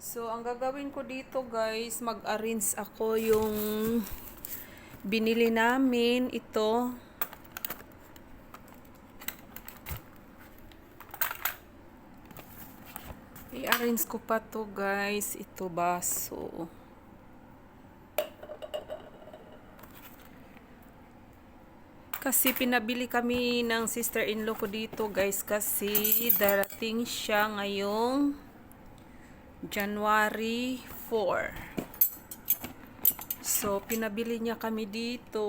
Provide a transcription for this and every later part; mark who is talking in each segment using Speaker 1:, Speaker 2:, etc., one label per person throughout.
Speaker 1: So, ang gagawin ko dito guys, mag-arrange ako yung binili namin ito. I-arrange ko pa to guys, ito baso. Kasi pinabili kami ng sister-in-law ko dito guys kasi darating siya ngayong January 4. So, pinabili niya kami dito.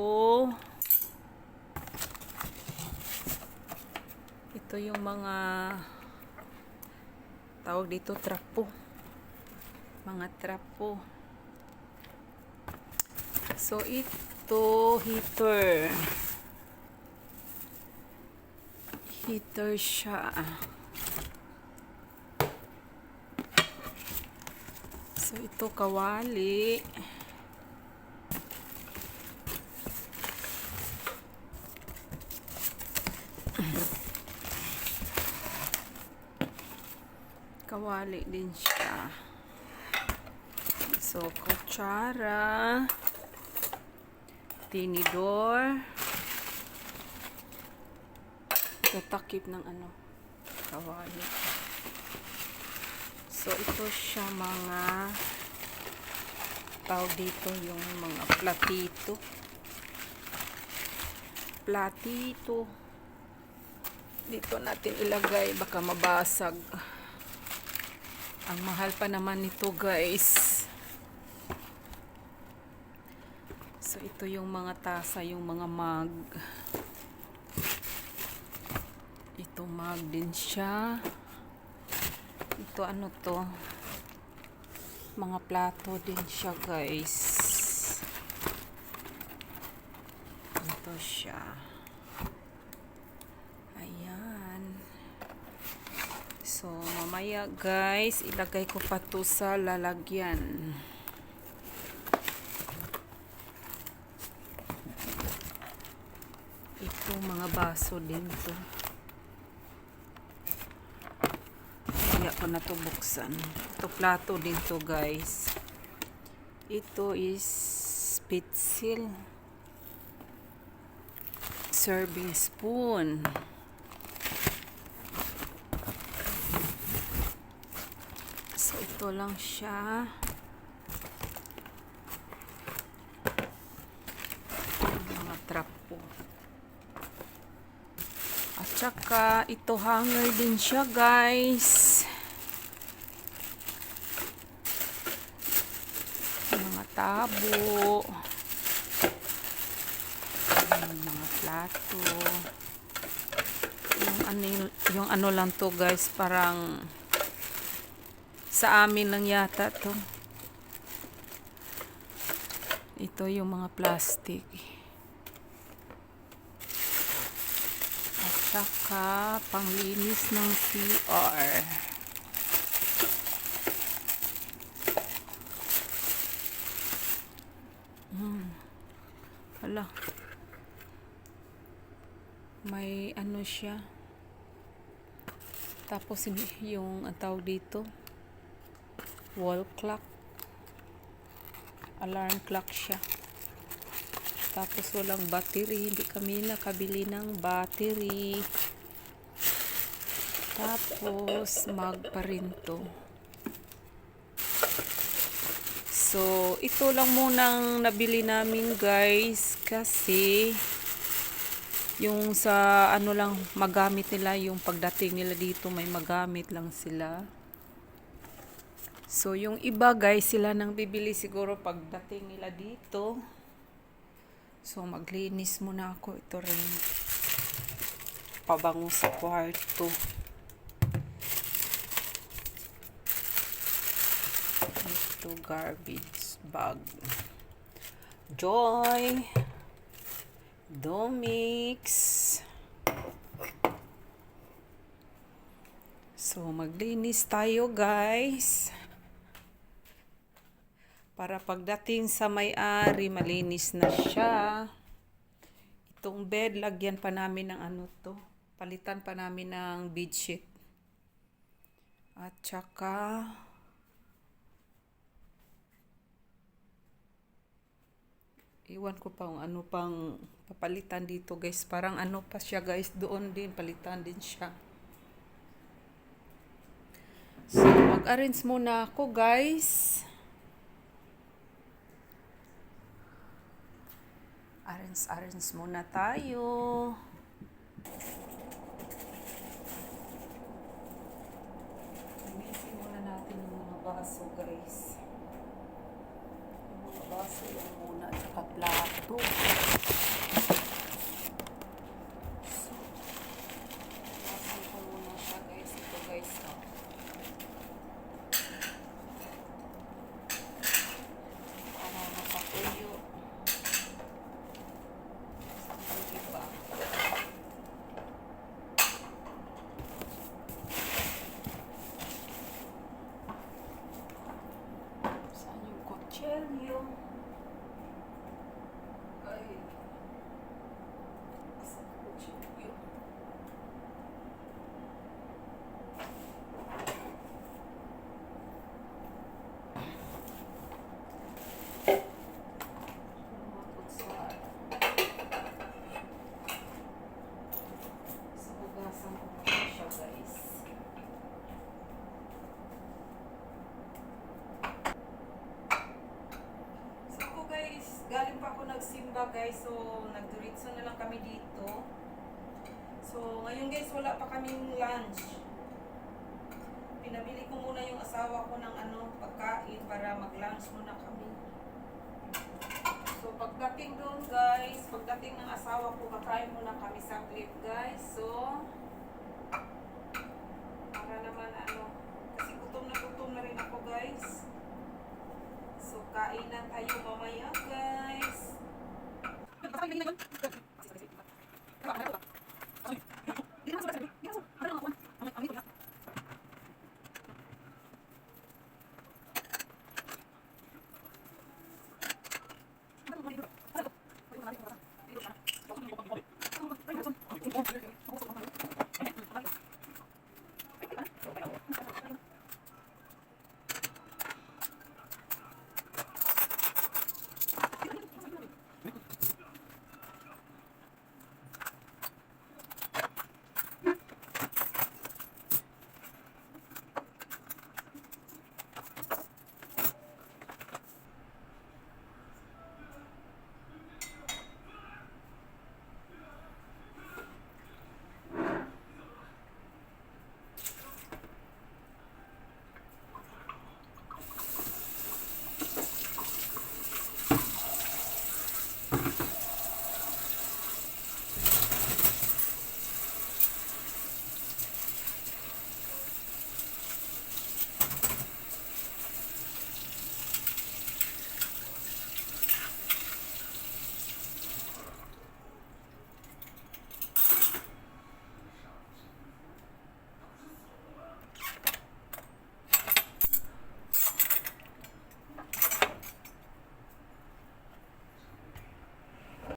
Speaker 1: Ito yung mga tawag dito trapo. Mga trapo. So, ito heater. Heater siya. So, ito kawali. Kawali din siya. So, kutsara. Tinidor. Tatakip ng ano. Kawali. So, ito siya mga tawag dito yung mga platito. Platito. Dito natin ilagay. Baka mabasag. Ang mahal pa naman nito guys. So, ito yung mga tasa, yung mga mug. Ito mug din siya. Ito ano to? Mga plato din siya guys. Ito siya. Ayan. So, mamaya guys, ilagay ko pa to sa lalagyan. Ito mga baso din to. Ko na to buksan. Ito plato din to guys. Ito is pitsil. Serving spoon. So, ito lang siya. Mga trapo. At saka, ito hanger din siya, guys. Mga tabo. Yung mga plato. Yung ano, yung ano lang to, guys, parang sa amin lang yata to. Ito yung mga plastic. At saka panglinis ng CR. Hala. May ano siya. Tapos yung ang tawag dito. Wall clock. Alarm clock siya. Tapos walang battery. Hindi kami nakabili ng battery. Tapos mag pa rin to so ito lang munang nabili namin guys kasi yung sa ano lang magamit nila yung pagdating nila dito may magamit lang sila So, yung iba guys, sila nang bibili siguro pagdating nila dito. So, maglinis muna ako. Ito rin. Pabango sa kwarto. Ito, garbage bag. Joy. Domix. So, maglinis tayo guys para pagdating sa may-ari, malinis na siya. Itong bed, lagyan pa namin ng ano to. Palitan pa namin ng bedsheet. At saka, Iwan ko pa kung ano pang papalitan dito guys. Parang ano pa siya guys. Doon din, palitan din siya. So, mag-arrange muna ako guys. Arrange, arrange muna tayo. Linisin muna natin yung mga baso guys. Yung mga baso lang muna at saka plato. So, baso ko muna siya guys. Ito guys. Oh. Para mapatuyo. Sige pa. Saan yung kutsilyo? Ay. Saan yung kutsilyo? Mga kutsara. Sa hugasan ko muna siya guys. So ako guys, nagsimba guys. So nagduritso na lang kami dito. So ngayon guys, wala pa kaming lunch. Pinabili ko muna yung asawa ko ng ano, pagkain para mag-lunch muna kami. So pagdating doon guys, pagdating ng asawa ko, kakain muna kami sa clip guys. So para naman ano, kasi gutom na gutom na rin ako guys. So, kain